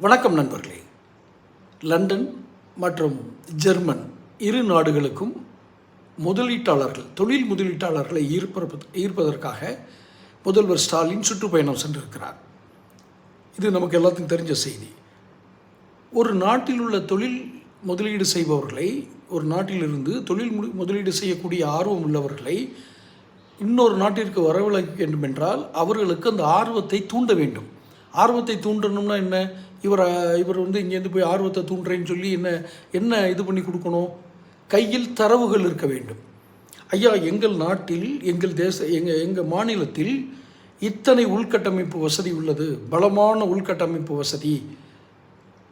வணக்கம் நண்பர்களே. லண்டன் மற்றும் ஜெர்மன் இரு நாடுகளுக்கும் முதலீட்டாளர்கள் தொழில் முதலீட்டாளர்களை ஈர்ப்ப ஈர்ப்பதற்காக முதல்வர் ஸ்டாலின் சுற்றுப்பயணம் சென்றிருக்கிறார். இது நமக்கு எல்லாத்துக்கும் தெரிஞ்ச செய்தி. ஒரு நாட்டில் உள்ள தொழில் முதலீடு செய்பவர்களை ஒரு நாட்டிலிருந்து தொழில் மு- முதலீடு செய்யக்கூடிய ஆர்வம் உள்ளவர்களை இன்னொரு நாட்டிற்கு வரவழைக்க வேண்டும் என்றால் அவர்களுக்கு அந்த ஆர்வத்தை தூண்ட வேண்டும். ஆர்வத்தை தூண்டணும்னா என்ன? இவர் இவர் வந்து இங்கேருந்து போய் ஆர்வத்தை தூண்டுறேன்னு சொல்லி என்ன என்ன இது பண்ணி கொடுக்கணும்? கையில் தரவுகள் இருக்க வேண்டும். ஐயா எங்கள் நாட்டில் எங்கள் தேச எங்கள் எங்கள் மாநிலத்தில் இத்தனை உள்கட்டமைப்பு வசதி உள்ளது. பலமான உள்கட்டமைப்பு வசதி.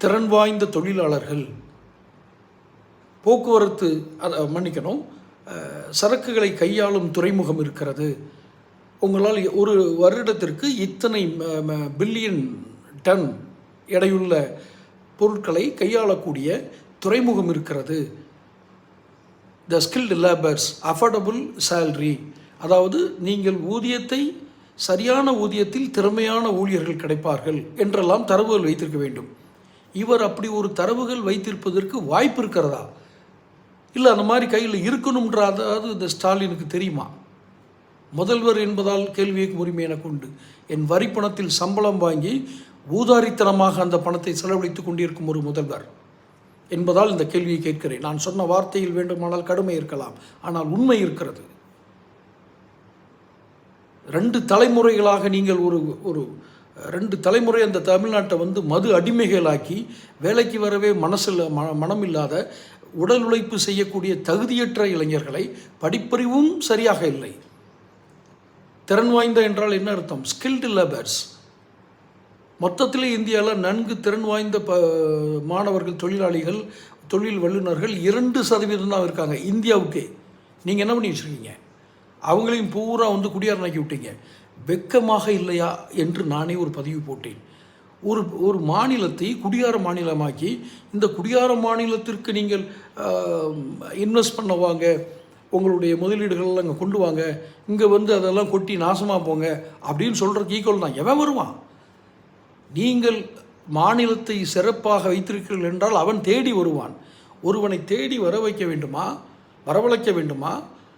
திறன் வாய்ந்த தொழிலாளர்கள். போக்குவரத்து அதை மன்னிக்கணும். சரக்குகளை கையாளும் துறைமுகம் இருக்கிறது. உங்களால் ஒரு வருடத்திற்கு இத்தனை பில்லியன் டன் எடையுள்ள பொருட்களை கையாளக்கூடிய துறைமுகம் இருக்கிறது. The skilled labours affordable salary அதாவது நீங்கள் ஊதியத்தை சரியான ஊதியத்தில் திறமையான ஊழியர்கள் கிடைப்பார்கள் என்றெல்லாம் தரவுகள் வைத்திருக்க வேண்டும். இவர் அப்படி ஒரு தரவுகள் வைத்திருப்பதற்கு வாய்ப்பு இருக்கிறதா? இல்லை அந்த மாதிரி கையில் இருக்கணுன்ற அதாவது இந்த ஸ்டாலினுக்கு தெரியுமா? முதல்வர் என்பதால் கேள்வியை உரிமை எனக்கு உண்டு. என் வரிப்பணத்தில் சம்பளம் வாங்கி ஊதாரித்தனமாக அந்த பணத்தை செலவழித்துக் கொண்டிருக்கும் ஒரு முதல்வர். என்பதால் இந்த கேள்வியை கேட்கிறேன். நான் சொன்ன வார்த்தையில் வேண்டுமானால் கடுமை இருக்கலாம். ஆனால் உண்மை இருக்கிறது. ரெண்டு தலைமுறைகளாக நீங்கள் ஒரு ஒரு ரெண்டு தலைமுறை அந்த தமிழ்நாட்டை வந்து மது அடிமைகளாக்கி வேலைக்கு வரவே மனசில் ம மனமில்லாத உடல் உழைப்பு செய்யக்கூடிய தகுதியற்ற இளைஞர்களை படிப்பறிவும் சரியாக இல்லை. திறன் வாய்ந்த என்றால் என்ன அர்த்தம்? ஸ்கில்டு லேபர்ஸ் மொத்தத்தில் இந்தியாவில் நன்கு திறன் வாய்ந்த ப மாணவர்கள் தொழிலாளிகள் தொழில் வல்லுநர்கள் இரண்டு சதவீதம் தான் இருக்காங்க. இந்தியாவுக்கே. நீங்கள் என்ன பண்ணி வச்சுருக்கீங்க? அவங்களையும் பூரா வந்து குடியாரனாக்கி விட்டீங்க. வெக்கமாக இல்லையா என்று நானே ஒரு பதிவு போட்டேன். ஒரு ஒரு மாநிலத்தை குடியார மாநிலமாக்கி இந்த குடியார மாநிலத்திற்கு நீங்கள் இன்வெஸ்ட் பண்ண வாங்க. உங்களுடைய முதலீடுகள் அங்கே கொண்டு வாங்க. இங்கே வந்து அதெல்லாம் கொட்டி நாசமாக போங்க. அப்படின்னு சொல்கிறதுக்கு ஈக்குவல் தான். எவன் வருவான்? நீங்கள் மாநிலத்தை சிறப்பாக வைத்திருக்கிறீர்கள் என்றால் அவன் தேடி வருவான். ஒருவனை தேடி வர வைக்க வேண்டுமா? வரவழைக்க வேண்டுமா?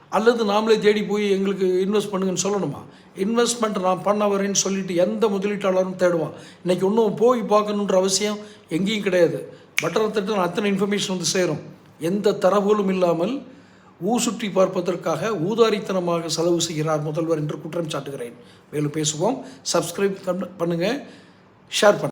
அல்லது நாமளே தேடி போய் எங்களுக்கு இன்வெஸ்ட் பண்ணுங்கன்னு சொல்லணுமா? இன்வெஸ்ட்மெண்ட் நான் பண்ண வரேன்னு சொல்லிட்டு எந்த முதலீட்டாளரும் தேடுவான். இன்றைக்கி ஒன்றும் போய் பார்க்கணுன்ற அவசியம் எங்கேயும் கிடையாது. பட்டரை நான் அத்தனை இன்ஃபர்மேஷன் வந்து சேரும். எந்த தரவுகளும் இல்லாமல் ஊ சுற்றி பார்ப்பதற்காக ஊதாரித்தனமாக செலவு செய்கிறார் முதல்வர் என்று குற்றம் சாட்டுகிறேன். மேலும் பேசுவோம். சப்ஸ்கிரைப் பண்ணுங்கள் ஷேர் பண்ணுங்கள்